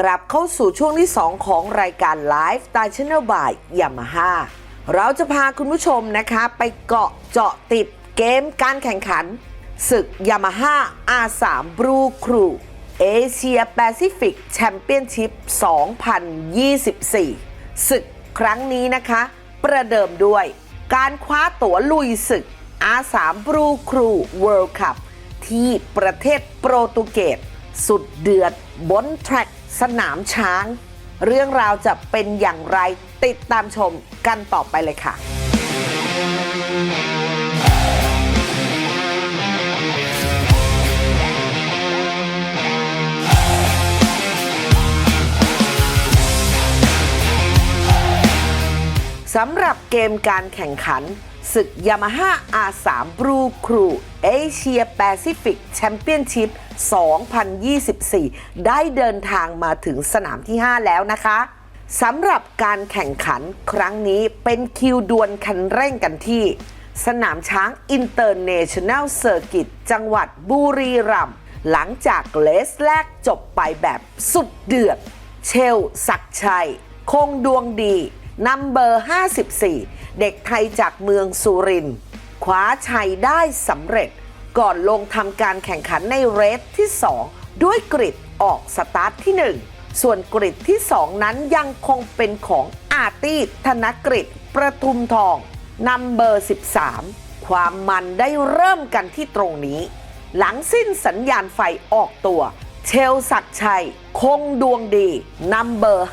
กลับเข้าสู่ช่วงที่ 2 ของรายการ Live Style Channel by Yamaha เราจะพาคุณผู้ชมนะคะ ไปเกาะเจาะติดเกมการแข่งขัน ศึก Yamaha R3 Blue Crew Asia Pacific Championship 2024 ศึกครั้งนี้นะคะ ประเดิมด้วย การคว้าตั๋วลุยศึก R3 Blue Crew World Cup ที่ประเทศโปรตุเกสสุดเดือดบนแทร็ก สนามช้าง เรื่องราวจะเป็นอย่างไรติดตามชมกันต่อไปเลยค่ะสำหรับเกมการแข่งขัน ศึก Yamaha R3 Blue Crew Asia Pacific Championship 2024 ได้เดินทางมาถึงสนามที่ 5 แล้วนะคะสำหรับการแข่งขันครั้งนี้เป็นคิวดวลคันเร่งกันที่ สนามช้าง International Circuit จังหวัดบุรีรัมย์หลังจากเลสแรกจบไปแบบสุดเดือด เชล ศักชัย คงดวงดี นัมเบอร์ 54 เด็กไทยจากเมืองสุรินทร์คว้าชัยได้สำเร็จ ก่อนลงทำการแข่งขันในเรสที่ 2 ด้วยกริดออกสตาร์ทที่ 1 ส่วนกริดที่ 2 นั้นยังคงเป็นของอาร์ตี้ธนกฤษประทุมทองนัมเบอร์ 13 ความมันได้เริ่มกันที่ตรงนี้ หลังสิ้นสัญญาณไฟออกตัว เชลศักชัย คงดวงดีนัมเบอร์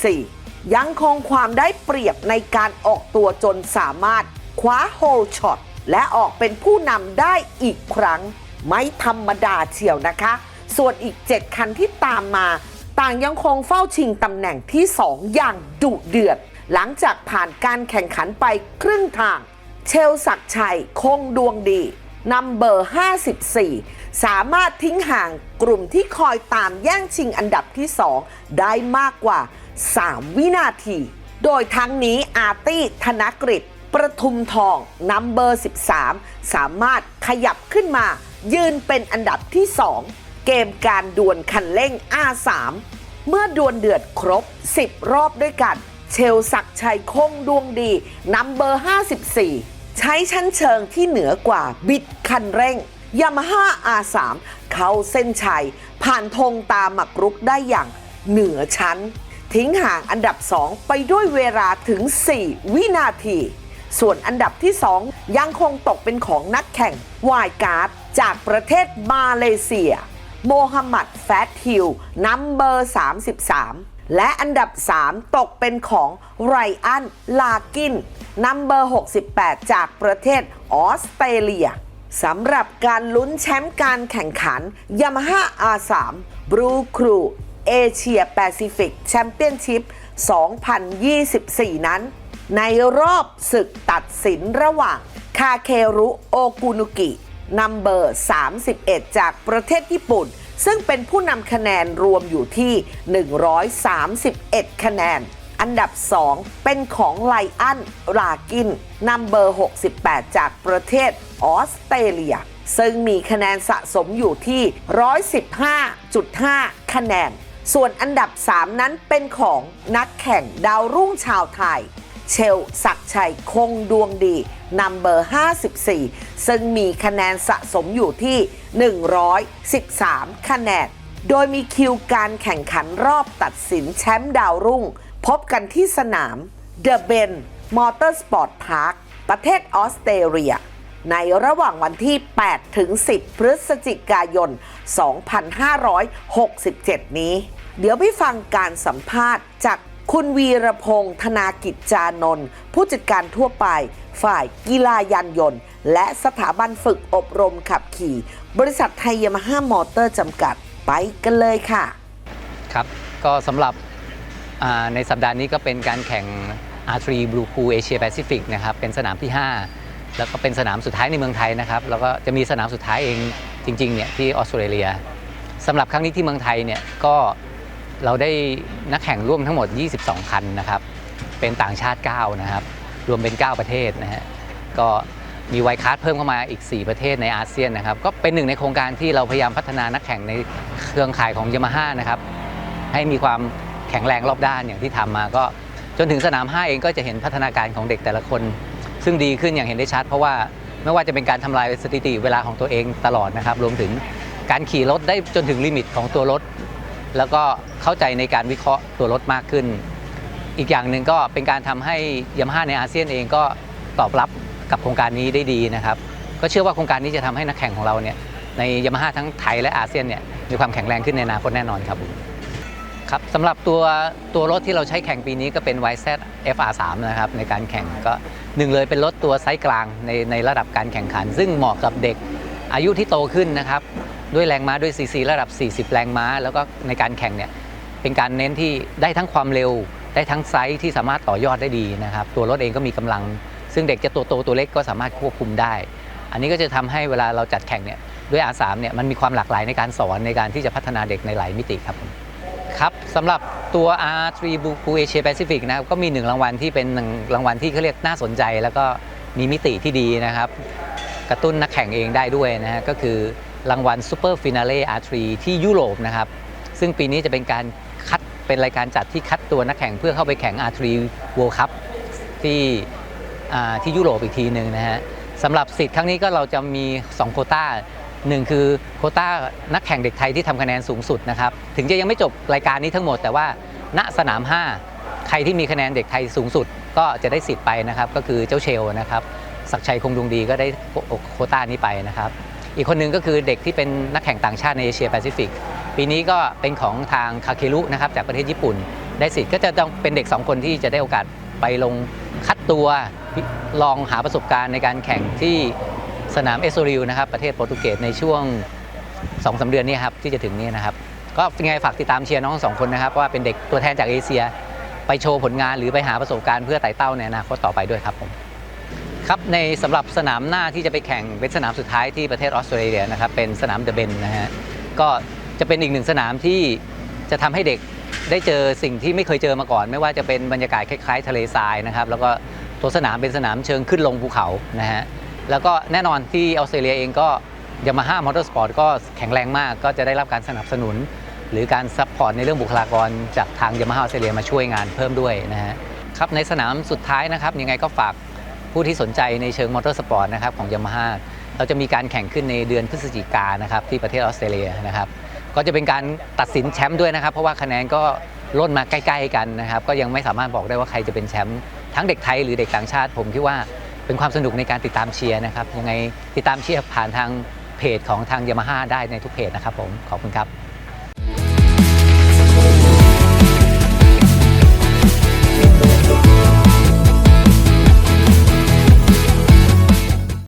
54 ยังคงความได้เปรียบในการออกตัวจนสามารถคว้าโฮลช็อต และออกเป็นผู้นำได้อีกครั้ง ไม่ธรรมดาเชียวนะคะ ส่วนอีก 7 คันที่ตามมา ต่างยังคงเฝ้าชิงตำแหน่งที่ 2 อย่างดุเดือด หลังจากผ่านการแข่งขันไปครึ่งทาง เชลศักชัยคงดวงดีนัมเบอร์ 54 สามารถทิ้งห่างกลุ่มที่คอยตามแย่งชิงอันดับที่ 2 ได้มากกว่า 3 วินาที โดยทั้งนี้อาร์ตี้ธนกฤษ ประทุมทองนัมเบอร์ 13 สามารถขยับขึ้นมา ยืนเป็นอันดับที่ 2 เกมการดวลคันเร่ง R3 เมื่อดวลเดือดครบ 10 รอบด้วยกัน เชลศักชัยคงดวงดีนัมเบอร์ 54 ใช้ชั้นเชิงที่เหนือกว่าบิดคันเร่งยามาฮ่า R3 เข้าเส้นชัย ผ่านธงตามหมักรุกได้อย่างเหนือชั้น ทิ้งห่างอันดับ 2 ไปด้วยเวลาถึง 4 วินาที ส่วนอันดับที่ 2 ยังคงตกเป็นของนักแข่งวายการ์ดจากประเทศมาเลเซีย โมฮัมหมัดแฟตฮิลนัมเบอร์ 33 และอันดับ 3 ตกเป็นของไรอันลากินนัมเบอร์ 68 จากประเทศออสเตรเลียสำหรับการลุ้นแชมป์การแข่งขัน Yamaha R3 Blue Crew Asia Pacific Championship 2024 นั้น ในรอบศึกตัดสินระหว่าง คาเครุโอกุนุกินัมเบอร์ 31 จากประเทศญี่ปุ่น ซึ่งเป็นผู้นำคะแนนรวมอยู่ที่ 131 คะแนน อันดับ 2 เป็นของไลอันลากินนัมเบอร์ 68 จากประเทศออสเตรเลีย ซึ่งมีคะแนนสะสมอยู่ที่ 115.5 คะแนน ส่วนอันดับ 3 นั้นเป็นของนักแข่งดาวรุ่งชาวไทย เชลศักชัยคงดวงดีนัมเบอร์ 54 ซึ่งมีคะแนนสะสมอยู่ที่ 113 คะแนน โดยมีคิวการแข่งขันรอบตัดสินแชมป์ดาวรุ่ง พบกันที่สนาม The Ben Motorsport Park ประเทศออสเตรเลีย ในระหว่างวันที่ 8 ถึง 10 พฤศจิกายน 2567 นี้ เดี๋ยวไปฟังการสัมภาษณ์จาก คุณวีรพงษ์ธนากิจจานนท์ผู้จัดการทั่วไป ฝ่ายกีฬายานยนต์ และสถาบันฝึกอบรมขับขี่ บริษัทไทยยามาฮ่ามอเตอร์จำกัดไปกันเลยค่ะ ครับ ก็สำหรับในสัปดาห์นี้ก็เป็นการแข่ง R3 Blue Pool Asia Pacific นะครับ เป็นสนามที่ 5 แล้วก็เป็นสนามสุดท้ายในเมืองไทยนะครับ แล้วก็จะมีสนามสุดท้ายเองจริงๆเนี่ยที่ออสเตรเลียสำหรับครั้งนี้ที่เมืองไทยเนี่ยก็ เราได้นักแข่งร่วมทั้งหมด 22 คันนะครับ เป็นต่างชาติ 9 นะครับ รวมเป็น 9 ประเทศนะฮะ ก็มีไวคาร์ดเพิ่มเข้ามาอีก 4 ประเทศในอาเซียนนะครับ ก็เป็นหนึ่งในโครงการที่เราพยายามพัฒนานักแข่งในเครือข่ายของยามาฮ่านะครับ ให้มีความแข็งแรงรอบด้านอย่างที่ทำมาก็จนถึงสนาม5เองก็จะเห็นพัฒนาการของเด็กแต่ละคน ซึ่งดีขึ้นอย่างเห็นได้ชัด เพราะว่าไม่ว่าจะเป็นการทำลายสถิติเวลาของตัวเองตลอดนะครับ รวมถึงการขี่รถได้จนถึงลิมิตของตัวรถ แล้วก็เข้าใจในการวิเคราะห์ตัวรถมากขึ้น อีกอย่างหนึ่งก็เป็นการทำให้ยามาฮ่าในอาเซียนเองก็ตอบรับกับโครงการนี้ได้ดีนะครับ ก็เชื่อว่าโครงการนี้จะทำให้นักแข่งของเราเนี่ยในยามาฮ่าทั้งไทยและอาเซียนเนี่ยมีความแข็งแรงขึ้นในอนาคตแน่นอนครับผมครับสำหรับตัวตัวรถที่เราใช้แข่งปีนี้ก็เป็น YZ FR3 นะครับในการแข่งก็หนึ่งเลยเป็นรถตัวไซส์กลางในในระดับการแข่งขัน ซึ่งเหมาะกับเด็กอายุที่โตขึ้นนะครับ ด้วยแรงม้าด้วยซีซีระดับ 40 แรงม้า แล้วก็ในการแข่งเนี่ยเป็นการเน้นที่ได้ทั้งความเร็ว ได้ทั้งไซส์ที่สามารถต่อยอดได้ดีนะครับ ตัวรถเองก็มีกำลัง ซึ่งเด็กจะตัวโตตัวเล็กก็สามารถควบคุมได้ อันนี้ก็จะทำให้เวลาเราจัดแข่งเนี่ยด้วย R3 เนี่ยมันมีความหลากหลายในการสอนในการที่จะพัฒนาเด็กในหลายมิติครับครับสำหรับตัว R3 Blue Asia Pacific นะครับก็มีหนึ่งรางวัลที่เป็นหนึ่งรางวัลที่เขาเรียกน่าสนใจ แล้วก็มีมิติที่ดีนะครับ กระตุ้นนักแข่งเองได้ด้วยนะฮะก็คือ รางวัล Super Finale R3 ที่ยุโรปนะครับ ซึ่งปีนี้จะเป็นการคัดเป็นรายการจัดที่คัดตัวนักแข่งเพื่อเข้าไปแข่ง R3 World Cup ที่อ่าที่ยุโรปอีกทีหนึ่งนะฮะสำหรับสิทธิ์ครั้งนี้ก็เราจะมี 2 โคต้าหนึ่งคือโคต้านักแข่งเด็กไทยที่ทำคะแนนสูงสุดนะครับ ถึงจะยังไม่จบรายการนี้ทั้งหมด แต่ว่าณสนาม 5 ใครที่มีคะแนนเด็กไทยสูงสุด ก็จะได้สิทธิ์ไปนะครับ ก็คือเจ้าเชลนะครับ ศักชัยคงดวงดีก็ได้โคต้านี้ไปนะครับ อีกคนหนึ่งก็คือเด็กที่เป็นนักแข่งต่างชาติในเอเชียแปซิฟิกปีนี้ก็เป็นของทางคาเครุนะครับจากประเทศญี่ปุ่น ได้สิทธิ์ก็จะต้องเป็นเด็ก 2 คนที่จะได้โอกาสไปลงคัดตัวลองหาประสบการณ์ในการแข่งที่สนามเอสโซริลนะครับประเทศโปรตุเกสในช่วง2อสเดือนนี้ครับที่จะถึงนี้นะครับ ก็ยังไงฝากติดตามเชียร์น้องสองคนนะครับว่าเป็นเด็กตัวแทนจากเอเชีย ไปโชว์ผลงานหรือไปหาประสบการณ์เพื่อไต่เต้าในอนาคตต่อไปด้วยครับผม ครับในสำหรับสนามหน้าที่จะไปแข่งเป็นสนามสุดท้ายที่ประเทศออสเตรเลียนะครับเป็นสนามเดอะเบนนะฮะก็จะเป็นอีกหนึ่งสนามที่จะทำให้เด็กได้เจอสิ่งที่ไม่เคยเจอมาก่อน ไม่ว่าจะเป็นบรรยากาศคล้ายๆ ทะเลทรายนะครับแล้วก็ตัวสนามเป็นสนามเชิงขึ้นลงภูเขานะฮะแล้วก็แน่นอนที่ออสเตรเลียเองก็ยามาฮ่ามอเตอร์สปอร์ตก็แข็งแรงมาก ก็จะได้รับการสนับสนุน หรือการซัพพอร์ตในเรื่องบุคลากรจากทางยามาฮ่าออสเตรเลียมาช่วยงานเพิ่มด้วยนะฮะครับในสนามสุดท้ายนะครับยังไงก็ฝาก ผู้ที่สนใจในเชิงมอเตอร์สปอร์ตนะครับของยามาฮ่าเราจะมีการแข่งขึ้นในเดือนพฤศจิกายนนะครับที่ประเทศออสเตรเลียนะครับก็จะเป็นการตัดสินแชมป์ด้วยนะครับ เพราะว่าคะแนนก็ล่นมาใกล้ ๆ กันนะครับ ก็ยังไม่สามารถบอกได้ว่าใครจะเป็นแชมป์ทั้งเด็กไทยหรือเด็กต่างชาติ ผมคิดว่าเป็นความสนุกในการติดตามเชียร์นะครับยังไงติดตามเชียร์ผ่านทางเพจของทางยามาฮ่าได้ในทุกเพจนะครับผมขอบคุณครับ